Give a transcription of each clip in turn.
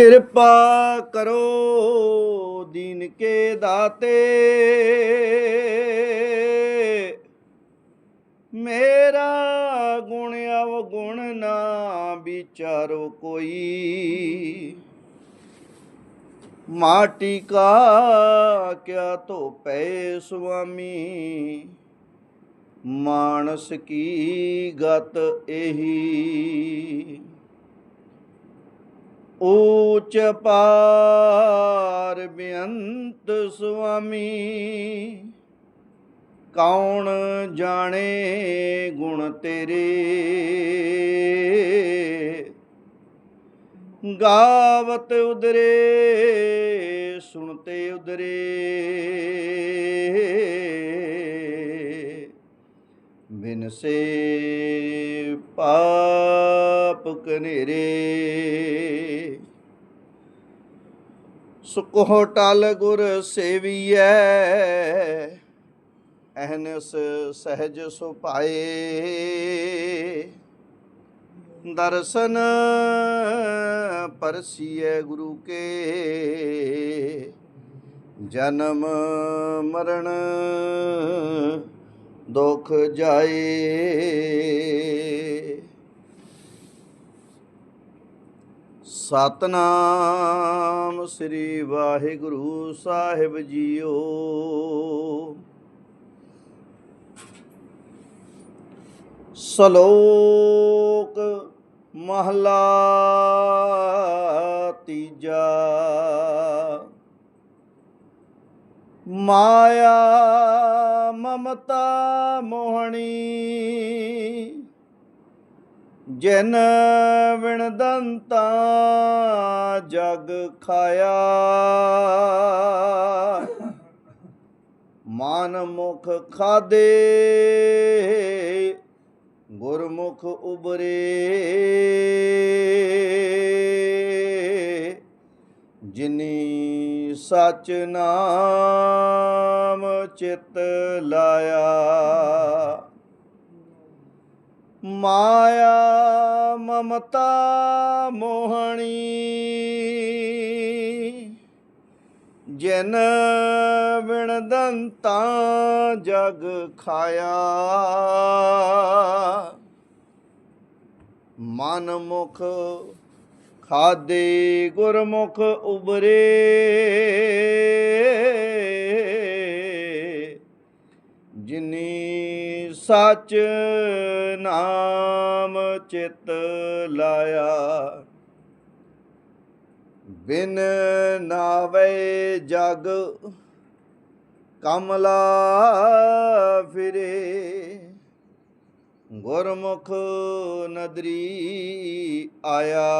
ਕਿਰਪਾ ਕਰੋ ਦੀਨ ਕੇ ਦਾਤੇ। ਮੇਰਾ ਗੁਣ ਅਵਗੁਣ ਨਾ ਵਿਚਾਰੋ ਕੋਈ। ਮਾਟੀ ਕਾ ਕਿਆ ਧੋਪੈ ਸੁਆਮੀ। ਮਾਨਸ ਕੀ ਗਤ ਇਹੀ। ਊਚ ਪਾਰ ਬੇਅੰਤ ਸੁਆਮੀ ਕੌਣ ਜਾਣੇ ਗੁਣ ਤੇਰੇ? ਗਾਵਤ ਉਦਰੇ ਸੁਣਤੇ ਉਦਰੇ। ਬਿਨ ਸੇ ਪਾਪ ਕਨੇਰੇ ਸੁਕੋ ਟਲ ਗੁਰ ਸੇਵੀਐ, ਅਹਨਸ ਸਹਿਜ ਸੁਪਾਏ ਦਰਸ਼ਨ ਪਰਸੀਏ ਗੁਰੂ ਕੇ, ਜਨਮ ਮਰਨ ਦੁਖ ਜਾਏ। ਸਤਨਾਮ ਸ੍ਰੀ ਵਾਹਿਗੁਰੂ ਸਾਹਿਬ ਜੀਓ। ਸ਼ਲੋਕ ਮਹਲਾ ਤੀਜਾ। ਮਾਇਆ ਮਮਤਾ ਮੋਹਣੀ। ਜਿਨ ਵਿਣ ਦੰਤਾ ਜਗ ਖਾਇਆ। ਮਨ ਮੁਖ ਖਾਦੇ ਗੁਰਮੁਖ ਉਬਰੇ। ਜਿਨੀ ਸਚ ਨਾਮ ਚਿਤ ਲਾਇਆ। ਮਾਇਆ ਮਮਤਾ ਮੋਹਣੀ ਜਨ ਵਿਣ ਦੰਤਾ ਜਗ ਖਾਇਆ। ਮਨ ਮੁਖ ਖਾਦੇ ਗੁਰਮੁਖ ਉਬਰੇ। ਜਿਨੀ ਸੱਚ ਨਾਮ ਚਿਤ ਲਾਇਆ ਬਿਨ ਨਾਵੇ ਜਗ ਕਮਲਾ ਫਿਰੇ। ਗੁਰਮੁਖ ਨਦਰੀ ਆਇਆ।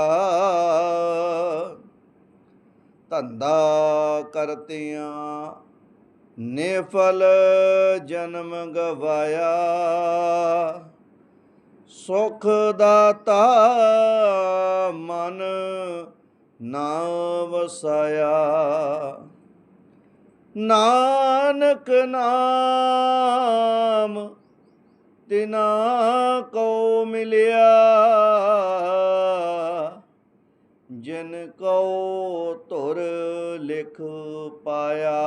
ਧੰਦਾ ਕਰਤਿਆਂ ਨੇਫਲ ਜਨਮ ਗਵਾਇਆ। ਸੁਖ ਦਾਤਾ ਮਨ ਨਾ ਵਸਾਇਆ। ਨਾਨਕ ਨਾਮ ਤਿਨਾ ਕੋ ਮਿਲਿਆ। ਜਿਨ ਕੋ ਤੁਰ ਲਿਖ ਪਾਇਆ।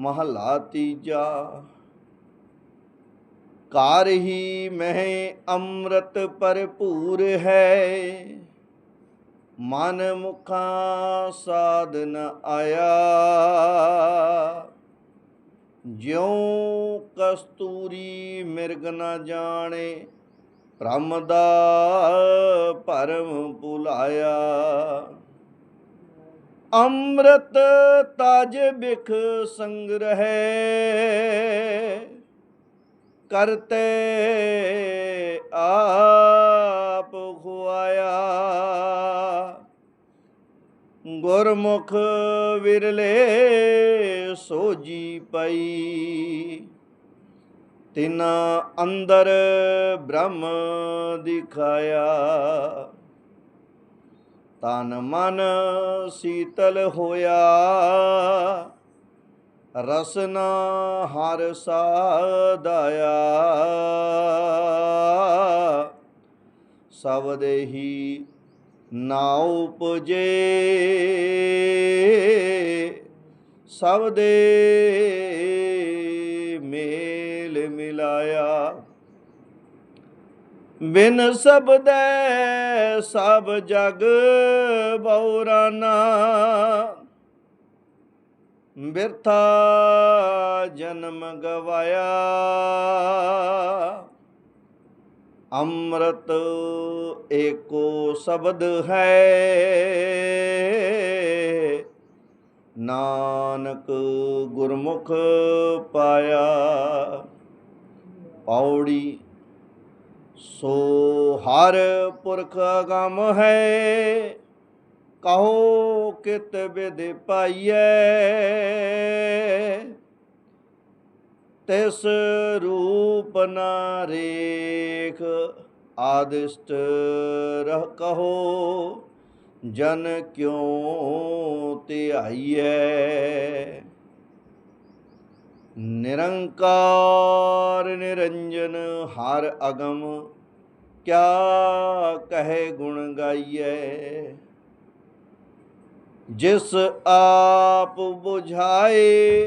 ਮਹਲਾ ਤੀਜਾ। ਕਾਰ ਹੀ ਮਹਿ ਅੰਮ੍ਰਿਤ ਭਰਪੂਰ ਹੈ। ਮਨ ਮੁਖਾ ਸਾਧਨ ਆਇਆ। ਜਿਉ ਕਸਤੂਰੀ ਮਿਰਗ ਨ ਜਾਣੇ ਭ੍ਰਮ ਦਾ ਭਰਮ ਭੁਲਾਇਆ। ਅੰਮ੍ਰਿਤ ਤਜ ਬਿਖ ਸੰਗ੍ਰਹਿ, ਕਰਤੇ ਆਪ ਖੁਆਇਆ। ਗੁਰਮੁਖ ਵਿਰਲੇ ਸੋਜੀ ਪਈ। ਤਿਨਾ ਅੰਦਰ ਬ੍ਰਹਮ ਦਿਖਾਇਆ। ਤਨ ਮਨ ਸੀਤਲ ਹੋਇਆ। ਰਸਨਾ ਹਰ ਸਾਦਾਇਆ ਸਬਦੇ ਨਾ ਉਪਜੇ। ਸਭ ਦੇ ਮੇਲ ਮਿਲਾਇਆ। ਬਿਨ ਸਬਦੈ ਸਭ ਜਗ ਬਉਰਾਨਾ ਬਿਰਥਾ ਜਨਮ ਗਵਾਇਆ। ਅੰਮ੍ਰਿਤ ਏਕੋ ਸ਼ਬਦ ਹੈ। ਨਾਨਕ ਗੁਰਮੁਖ ਪਾਇਆ, ਪੌੜੀ ਸੋ ਹਰ ਪੁਰਖ ਗਮ ਹੈ। ਕਹੋ ਕਿਤ ਬਿਦ ਪਾਈਐ ਤਿਸ ਰੂਪ ਨਾ ਰੇਖ ਆਦਿਸ਼ਟ ਰਹ ਕਹੋ, ਜਨ ਕਿਉ ਧਿਆਈਐ? ਨਿਰੰਕਾਰ ਨਿਰੰਜਨ ਹਰ ਅਗਮ, ਕਿਆ ਕਹੇ ਗੁਣ ਗਾਈਐ? ਜਿਸ ਆਪ ਬੁਝਾਏ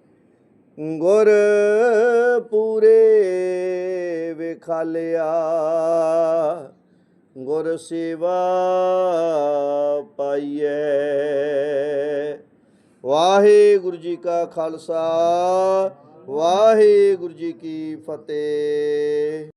ਗੁਰ ਪੂਰੇ ਵਿਖਾਲਿਆ ਗੁਰ ਸੇਵਾ ਪਾਈਐ। ਵਾਹਿਗੁਰੂ ਜੀ ਕਾ ਖਾਲਸਾ ਵਾਹਿਗੁਰੂ ਜੀ ਕੀ ਫਤਿਹ।